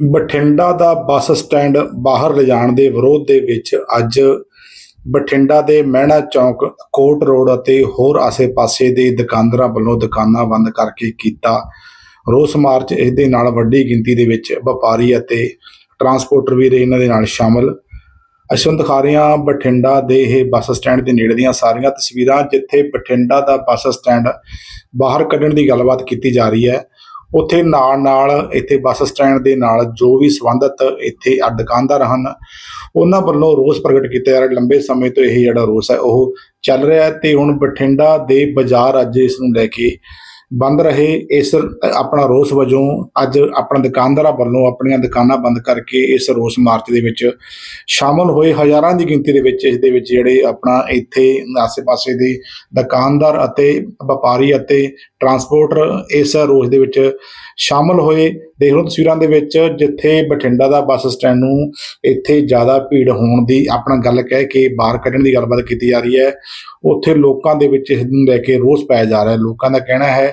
ਬਠਿੰਡਾ ਦਾ bus stand ਬਾਹਰ ਲਿਜਾਣ ਦੇ ਵਿਰੋਧ ਦੇ ਵਿੱਚ ਅੱਜ ਬਠਿੰਡਾ ਦੇ ਮਹਿਣਾ ਚੌਕ, ਕੋਟ ਰੋਡ ਅਤੇ ਹੋਰ ਆਸੇ-ਪਾਸੇ ਦੇ ਦੁਕਾਨਦਾਰਾਂ ਵੱਲੋਂ ਦੁਕਾਨਾਂ ਬੰਦ ਕਰਕੇ ਕੀਤਾ ਰੋਸ ਮਾਰਚ। ਇਸ ਦੇ ਨਾਲ ਵੱਡੀ ਗਿਣਤੀ ਦੇ ਵਿੱਚ ਵਪਾਰੀ ਅਤੇ ਟਰਾਂਸਪੋਰਟਰ ਵੀ ਰਹੇ। ਇਹਨਾਂ ਦੇ ਨਾਲ ਸ਼ਾਮਲ। ਅਸੀਂ ਦਿਖਾ ਰਹੇ ਹਾਂ ਬਠਿੰਡਾ ਦੇ ਇਹ ਬੱਸ ਸਟੈਂਡ ਦੇ ਨੇੜੇ ਦੀਆਂ ਸਾਰੀਆਂ ਤਸਵੀਰਾਂ, ਜਿੱਥੇ ਬਠਿੰਡਾ ਦਾ ਬੱਸ ਸਟੈਂਡ ਬਾਹਰ ਕੱਢਣ ਦੀ ਗੱਲਬਾਤ ਕੀਤੀ ਜਾ ਰਹੀ ਹੈ। ਉੱਥੇ ਨਾਲ ਨਾਲ ਇੱਥੇ ਬੱਸ ਸਟੈਂਡ ਦੇ ਨਾਲ ਜੋ ਵੀ ਸੰਬੰਧਿਤ ਇੱਥੇ ਆ ਦੁਕਾਨਦਾਰ ਹਨ, ਉਹਨਾਂ ਵੱਲੋਂ ਰੋਸ ਪ੍ਰਗਟ ਕੀਤਾ ਜਾ ਰਿਹਾ। ਲੰਬੇ ਸਮੇਂ ਤੋਂ ਇਹ ਜਿਹੜਾ ਰੋਸ ਹੈ ਉਹ ਚੱਲ ਰਿਹਾ ਤੇ ਹੁਣ ਬਠਿੰਡਾ ਦੇ ਬਾਜ਼ਾਰ ਅੱਜ ਇਸ ਨੂੰ ਲੈ ਕੇ ਬੰਦ ਰਹੇ। ਇਸ ਆਪਣਾ ਰੋਸ ਵਜੋਂ ਅੱਜ ਆਪਣਾ ਦੁਕਾਨਦਾਰਾਂ ਵੱਲੋਂ ਆਪਣੀਆਂ ਦੁਕਾਨਾਂ ਬੰਦ ਕਰਕੇ ਇਸ ਰੋਸ ਮਾਰਚ ਦੇ ਵਿੱਚ ਸ਼ਾਮਲ ਹੋਏ। ਹਜ਼ਾਰਾਂ ਦੀ ਗਿਣਤੀ ਦੇ ਵਿੱਚ ਇਸ ਦੇ ਵਿੱਚ ਜਿਹੜੇ ਆਪਣਾ ਇੱਥੇ ਆਸੇ-ਪਾਸੇ ਦੇ ਦੁਕਾਨਦਾਰ ਅਤੇ ਵਪਾਰੀ ਅਤੇ ਟਰਾਂਸਪੋਰਟਰ ਇਸ ਰੋਸ ਦੇ ਵਿੱਚ ਸ਼ਾਮਲ ਹੋਏ। ਦੇਖ ਲਓ ਤਸਵੀਰਾਂ ਦੇ ਵਿੱਚ ਜਿੱਥੇ ਬਠਿੰਡਾ ਦਾ ਬੱਸ ਸਟੈਂਡ ਨੂੰ ਇੱਥੇ ਜ਼ਿਆਦਾ ਭੀੜ ਹੋਣ ਦੀ ਆਪਣਾ ਗੱਲ ਕਹਿ ਕੇ ਬਾਹਰ ਕੱਢਣ ਦੀ ਗੱਲਬਾਤ ਕੀਤੀ ਜਾ ਰਹੀ ਹੈ। ਉੱਥੇ ਲੋਕਾਂ ਦੇ ਵਿੱਚ ਇਸ ਨੂੰ ਲੈ ਕੇ ਰੋਸ ਪਾਇਆ ਜਾ ਰਿਹਾ ਹੈ। ਲੋਕਾਂ ਦਾ ਕਹਿਣਾ ਹੈ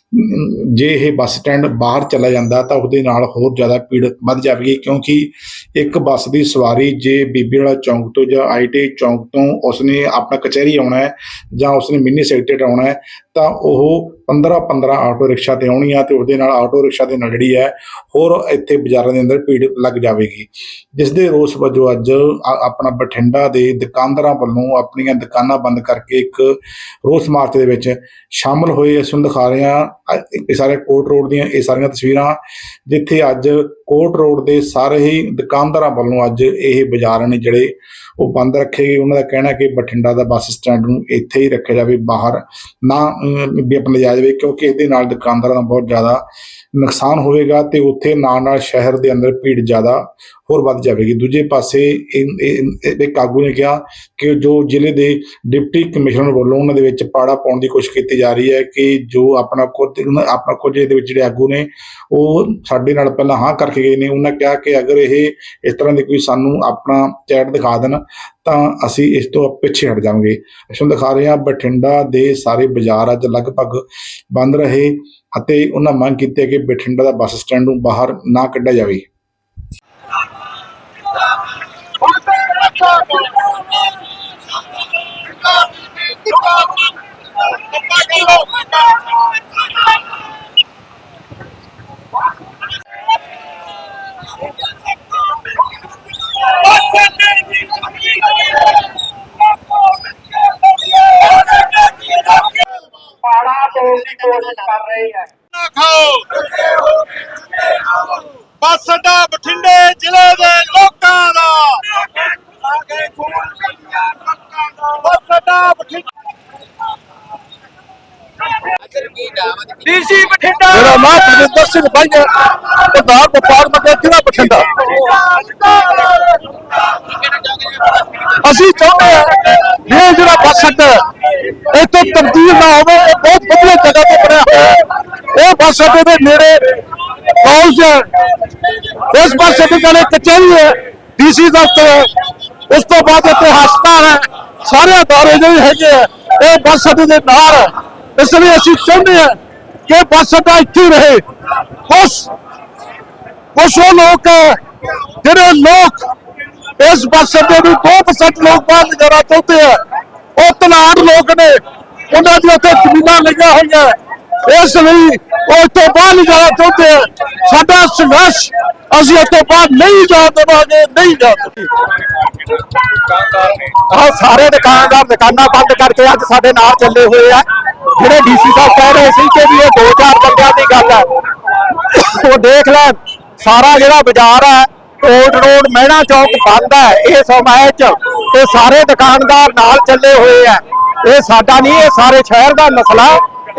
ਜੇ ਇਹ ਬੱਸ ਸਟੈਂਡ ਬਾਹਰ ਚਲਾ ਜਾਂਦਾ ਤਾਂ ਉਹਦੇ ਨਾਲ ਹੋਰ ਜ਼ਿਆਦਾ ਭੀੜ ਵੱਧ ਜਾਵੇਗੀ, ਕਿਉਂਕਿ ਇੱਕ ਬੱਸ ਦੀ ਸਵਾਰੀ ਜੇ ਬੀਬੀ ਵਾਲਾ ਚੌਂਕ ਤੋਂ ਜਾਂ ਆਈਟੀ ਚੌਂਕ ਤੋਂ ਉਸਨੇ ਆਪਣਾ ਕਚਹਿਰੀ ਆਉਣਾ ਹੈ ਜਾਂ ਉਸਨੇ ਮਿੰਨੀ ਸੈਕਟਰੀ ਆਉਣਾ ਹੈ, ਤਾਂ ਉਹ 15 15 ਆਟੋ ਰਿਕਸ਼ਾ ਤੇ ਆਉਣੀ ਆ ਤੇ ਉਹਦੇ ਨਾਲ ਆਟੋ ਰਿਕਸ਼ਾ ਦੇ ਨਾਲ ਜਿਹੜੀ ਹੈ, ਹੋਰ ਇੱਥੇ ਬਾਜ਼ਾਰਾਂ ਦੇ ਅੰਦਰ ਭੀੜ ਲੱਗ ਜਾਵੇਗੀ। ਜਿਸ ਦੇ ਰੋਸ ਵਜੋਂ ਅੱਜ ਆਪਣਾ ਬਠਿੰਡਾ ਦੇ ਦੁਕਾਨਦਾਰਾਂ ਵੱਲੋਂ ਆਪਣੀਆਂ ਦੁਕਾਨਾਂ ਬੰਦ ਕਰਕੇ ਇੱਕ ਰੋਸ ਮਾਰਚ ਦੇ ਵਿੱਚ ਸ਼ਾਮਲ ਹੋਏ ਅਸੀਂ ਦਿਖਾ ਰਹੇ ਹਾਂ ਇਹ ਸਾਰੇ ਕੋਟ ਰੋਡ ਦੀਆਂ ਇਹ ਸਾਰੀਆਂ ਤਸਵੀਰਾਂ ਜਿੱਥੇ ਅੱਜ ਕੋਟ ਰੋਡ ਦੇ ਸਾਰੇ ਹੀ ਦੁਕਾਨਦਾਰਾਂ ਵੱਲੋਂ ਅੱਜ ਇਹ ਬਾਜ਼ਾਰ ਨੇ ਜਿਹੜੇ ਉਹ ਬੰਦ ਰੱਖੇ ਗਏ। ਉਹਨਾਂ ਦਾ ਕਹਿਣਾ ਕਿ ਬਠਿੰਡਾ ਦਾ ਬੱਸ ਸਟੈਂਡ ਨੂੰ ਇੱਥੇ ਹੀ ਰੱਖਿਆ ਜਾਵੇ, ਬਾਹਰ ਨਾ ਵੀ ਆਪਣਾ ਲਿਜਾਇਆ ਜਾਵੇ, ਕਿਉਂਕਿ ਇਹਦੇ ਨਾਲ ਦੁਕਾਨਦਾਰਾਂ ਦਾ ਬਹੁਤ ਜ਼ਿਆਦਾ ਨੁਕਸਾਨ ਹੋਵੇਗਾ ਤੇ ਉੱਥੇ ਨਾਲ ਨਾਲ ਸ਼ਹਿਰ ਦੇ ਅੰਦਰ ਭੀੜ ਜ਼ਿਆਦਾ ਹੋਰ ਵੱਧ ਜਾਵੇਗੀ। ਦੂਜੇ ਪਾਸੇ ਇਹ- ਇਹ- ਇੱਕ ਆਗੂ ਨੇ ਕਿਹਾ ਕਿ ਜੋ ਜ਼ਿਲ੍ਹੇ ਦੇ ਡਿਪਟੀ ਕਮਿਸ਼ਨਰ ਵੱਲੋਂ ਉਹਨਾਂ ਦੇ ਵਿੱਚ ਪਾੜਾ ਪਾਉਣ ਦੀ ਕੋਸ਼ਿਸ਼ ਕੀਤੀ ਜਾ ਰਹੀ ਹੈ ਕਿ ਜੋ ਆਪਣਾ ਕੁਝ ਆਪਣਾ ਕੁਝ ਇਹਦੇ ਵਿੱਚ ਜਿਹੜੇ ਆਗੂ ਨੇ, ਉਹ ਸਾਡੇ ਨਾਲ ਪਹਿਲਾਂ ਹਾਂ ਕਰਕੇ ਗਏ ਨੇ, ਉਹਨਾਂ ਕਿਹਾ ਕਿ ਅਗਰ ਇਹ ਇਸ ਤਰ੍ਹਾਂ ਦੇ ਕੋਈ ਸਾਨੂੰ ਆਪਣਾ ਚੈਟ ਦਿਖਾ ਦੇਣ, ਤਾਂ ਅਸੀਂ ਇਸ ਤੋਂ ਪਿੱਛੇ ਹਟ ਜਾਵਾਂਗੇ। ਅਸੀਂ ਦਿਖਾ ਰਹੇ ਹਾਂ, ਬਠਿੰਡਾ ਦੇ ਸਾਰੇ ਬਾਜ਼ਾਰ ਅੱਜ ਲਗਭਗ ਬੰਦ ਰਹੇ ਅਤੇ ਉਹਨਾਂ ਮੰਗ ਕੀਤੀ ਕਿ ਬਠਿੰਡਾ ਦਾ ਬੱਸ ਸਟੈਂਡ ਨੂੰ ਬਾਹਰ ਨਾ ਕੱਢਿਆ ਜਾਵੇ। ਦੀ ਕੋਸ਼ਿਸ਼ ਕਰ ਰਹੇ ਹੈ ਨਾ ਖਾਓ ਬੱਸ ਅੱਡਾ ਬਠਿੰਡੇ ਜ਼ਿਲ੍ਹੇ ਦੇ ਲੋਕਾਂ ਦਾ। ਬੱਸ ਅੱਡਾ ਬਠਿੰਡੇ ਡੀਸੀ ਬਠਿੰਡਾ। ਮੇਰਾ ਨਾਮ ਪ੍ਰਵਿੰਦਰ ਸਿੰਘ ਬਾਈ ਹੈ ਪ੍ਰਧਾਨ ਵਪਾਰ ਮੰਡਲ, ਜ਼ਿਲ੍ਹਾ ਬਠਿੰਡਾ। ਅਸੀਂ ਚਾਹੁੰਦੇ ਹਾਂ ਵੀ ਇਹ ਜਿਹੜਾ ਬੱਸ ਅੱਡਾ ਹੈ, ਤਬਦੀਲ ਨਾ ਹੋਵੇ ਇਹ ਬਹੁਤ ਵਧੀਆ ਜਗ੍ਹਾ ਤੇ ਬਣਿਆ ਹੋਇਆ ਇਹ ਬੱਸ ਅੱਡੇ ਦੇ ਨੇੜੇ ਕਾਲਜ ਹੈ। ਇਸ ਬੱਸ ਅੱਡੇ ਕੋਲੇ ਕਚਹਿਰੀ ਹੈ ਡੀਸੀ ਦਫ਼ਤਰ ਹੈ। ਉਸ ਤੋਂ ਬਾਅਦ ਇੱਥੇ ਹਸਪਤਾਲ ਹੈ। ਸਾਰੇ ਅਦਾਰੇ ਜਿਹੜੇ ਹੈਗੇ ਆ ਇਹ ਬੱਸ ਅੱਡੇ ਦੇ ਨਾਲ ਹੈ। ਇਸ ਲਈ ਅਸੀਂ ਚਾਹੁੰਦੇ ਹਾਂ ਕਿ ਬੱਸ ਅੱਡਾ ਇੱਥੇ ਰਹੇ। ਕੁਛ ਕੁਛ ਉਹ ਲੋਕ ਹੈ ਜਿਹੜੇ ਲੋਕ ਇਸ ਬੱਸ ਅੱਡੇ ਨੂੰ 2% ਲੋਕ ਬਾਹਰ ਨਜ਼ਾਰਾ ਚਾਹੁੰਦੇ ਆ। ਉਹ ਤਨਾੜ ਲੋਕ ਨੇ, ਉਹਨਾਂ ਦੀ ਉੱਥੇ ਜ਼ਮੀਨਾਂ ਲਈਆਂ ਹੋਈਆਂ। ਇਸ ਲਈ ਉਹ ਇੱਥੋਂ ਬਾਹਰ ਨਜ਼ਾਰਾ ਚਾਹੁੰਦੇ ਆ। ਸਾਡਾ ਸੰਘਰਸ਼ ਅਸੀਂ ਇੱਥੋਂ ਬਾਹਰ ਨਹੀਂ ਜਾ ਦੇਵਾਂਗੇ, ਨਹੀਂ ਜਾਣ ਦੇਵਾਂਗੇ। ਸਾਰੇ ਦੁਕਾਨਦਾਰ ਦੁਕਾਨਾਂ ਬੰਦ ਕਰਕੇ ਅੱਜ ਸਾਡੇ ਨਾਲ ਚੱਲੇ ਹੋਏ ਆ। ਜਿਹੜੇ ਡੀਸੀ ਸਾਹਿਬ ਕਹਿ ਰਹੇ ਸੀ ਕਿ ਵੀ ਇਹ ਦੋ ਚਾਰ ਬੰਦਿਆਂ ਦੀ ਗੱਲ ਹੈ ਉਹ ਦੇਖ ਲੈ, ਸਾਰਾ ਜਿਹੜਾ ਬਾਜ਼ਾਰ ਹੈ ਕੋਟ ਰੋਡ ਮਹਿਣਾ ਚੌਕ ਬੰਦ ਹੈ, ਇਹ ਸਮਾਂ ਚ ਤੇ ਸਾਰੇ ਦੁਕਾਨਦਾਰ ਨਾਲ ਚੱਲੇ ਹੋਏ ਆ। ਇਹ ਸਾਡਾ ਨਹੀਂ, ਇਹ ਸਾਰੇ ਸ਼ਹਿਰ ਦਾ ਮਸਲਾ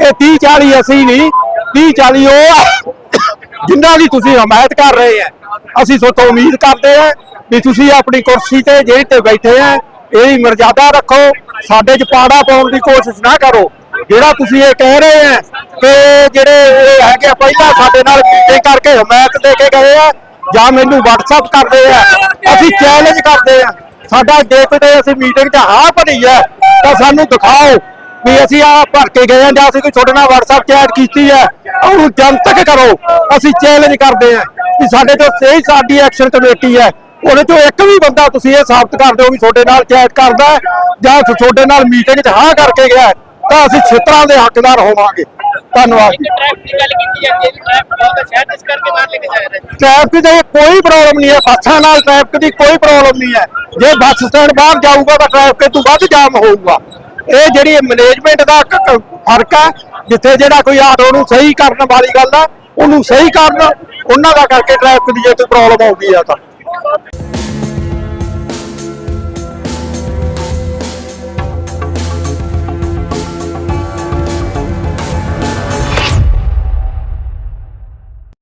ਇਹ 30 40 ਅਸੀਂ ਨਹੀਂ 30 40 ਉਹ ਆ ਦੀ ਤੁਸੀਂ ਹਮਾਇਤ ਕਰ ਰਹੇ ਆ, ਅਸੀਂ ਤੁਹਾਤੋਂ ਉਮੀਦ ਕਰਦੇ ਆ ਵੀ ਤੁਸੀਂ ਆਪਣੀ ਕੁਰਸੀ ਤੇ ਜਿਹੜੇ ਤੇ ਬੈਠੇ ਆ ਇਹਦੀ ਮਰਜ਼ਾਦਾ ਰੱਖੋ, ਸਾਡੇ ਚ ਪਾੜਾ ਪਾਉਣ ਦੀ ਕੋਸ਼ਿਸ਼ ਨਾ ਕਰੋ। ਜਿਹੜਾ ਤੁਸੀਂ ਇਹ ਕਹਿ ਰਹੇ ਆ ਕਿ ਜਿਹੜੇ ਇਹ ਹੈਗੇ ਆ, ਪਹਿਲਾਂ ਸਾਡੇ ਨਾਲ ਮੀਟਿੰਗ ਕਰਕੇ ਹਮਾਇਤ ਦੇ ਕੇ ਗਏ ਆ ਜਾਂ ਮੈਨੂੰ WhatsApp ਕਰਦੇ ਆ। ਅਸੀਂ ਚੈਲੰਜ ਕਰਦੇ ਆ। ਸਾਡਾ ਜੇ ਕਿਤੇ ਅਸੀਂ ਮੀਟਿੰਗ 'ਚ ਹਾਂ ਭਰੀ ਹੈ ਤਾਂ ਸਾਨੂੰ ਦਿਖਾਓ ਵੀ ਅਸੀਂ ਆ ਭਰ ਕੇ ਗਏ ਆ ਜਾਂ ਅਸੀਂ ਕੋਈ ਤੁਹਾਡੇ ਨਾਲ WhatsApp ਚੈਟ ਕੀਤੀ ਹੈ ਉਹਨੂੰ ਜਨਤਕ ਕਰੋ। ਅਸੀਂ ਚੈਲੰਜ ਕਰਦੇ ਆ ਕਿ ਸਾਡੇ ਤੋਂ ਸਹੀ ਸਾਡੀ ਐਕਸ਼ਨ ਕਮੇਟੀ ਹੈ ਉਹਦੇ ਚੋਂ ਇੱਕ ਵੀ ਬੰਦਾ ਤੁਸੀਂ ਇਹ ਸਾਬਤ ਕਰ ਦਿਓ ਵੀ ਤੁਹਾਡੇ ਨਾਲ ਚੈਟ ਕਰਦਾ ਜਾਂ ਤੁਹਾਡੇ ਨਾਲ ਮੀਟਿੰਗ 'ਚ ਹਾਂ ਕਰਕੇ ਗਿਆ ਤਾਂ ਅਸੀਂ ਛਿੱਤਰਾਂ ਦੇ ਹੱਕਦਾਰ ਹੋਵਾਂਗੇ। ਧੰਨਵਾਦ। ਟ੍ਰੈਫਿਕ ਦੀ ਗੱਲ ਕੀਤੀ ਜਾਂਦੀ ਹੈ ਵੀ ਟ੍ਰੈਫਿਕ ਬਹੁਤ ਹੈ ਸ਼ਹਿਰ 'ਚ, ਇਸ ਕਰਕੇ ਬਾਹਰ ਲੈ ਕੇ ਜਾ ਰਹੇ ਨੇ। ਟ੍ਰੈਫਿਕ ਦੀ ਕੋਈ ਪ੍ਰੋਬਲਮ ਨਹੀਂ ਹੈ ਬੱਸਾਂ ਨਾਲ ਟ੍ਰੈਫਿਕ ਦੀ ਕੋਈ ਪ੍ਰੋਬਲਮ ਨਹੀਂ ਹੈ। ਜੇ ਬੱਸ ਸਟੈਂਡ ਬਾਹਰ ਜਾਊਗਾ ਤਾਂ ਟ੍ਰੈਫਿਕ ਤੋਂ ਵੱਧ ਜਾਮ ਹੋਊਗਾ। ਇਹ ਜਿਹੜੀ ਮੈਨੇਜਮੈਂਟ ਦਾ ਫ਼ਰਕ ਹੈ ਜਿੱਥੇ ਜਿਹੜਾ ਕੋਈ ਆਟੋ ਨੂੰ ਸਹੀ ਕਰਨ ਵਾਲੀ ਗੱਲ ਆ ਉਹਨੂੰ ਸਹੀ ਕਰਨ ਉਹਨਾਂ ਦਾ ਕਰਕੇ ਟ੍ਰੈਫਿਕ ਦੀ ਜੇ ਕੋਈ ਪ੍ਰੋਬਲਮ ਆਉਂਦੀ ਆ ਤਾਂ।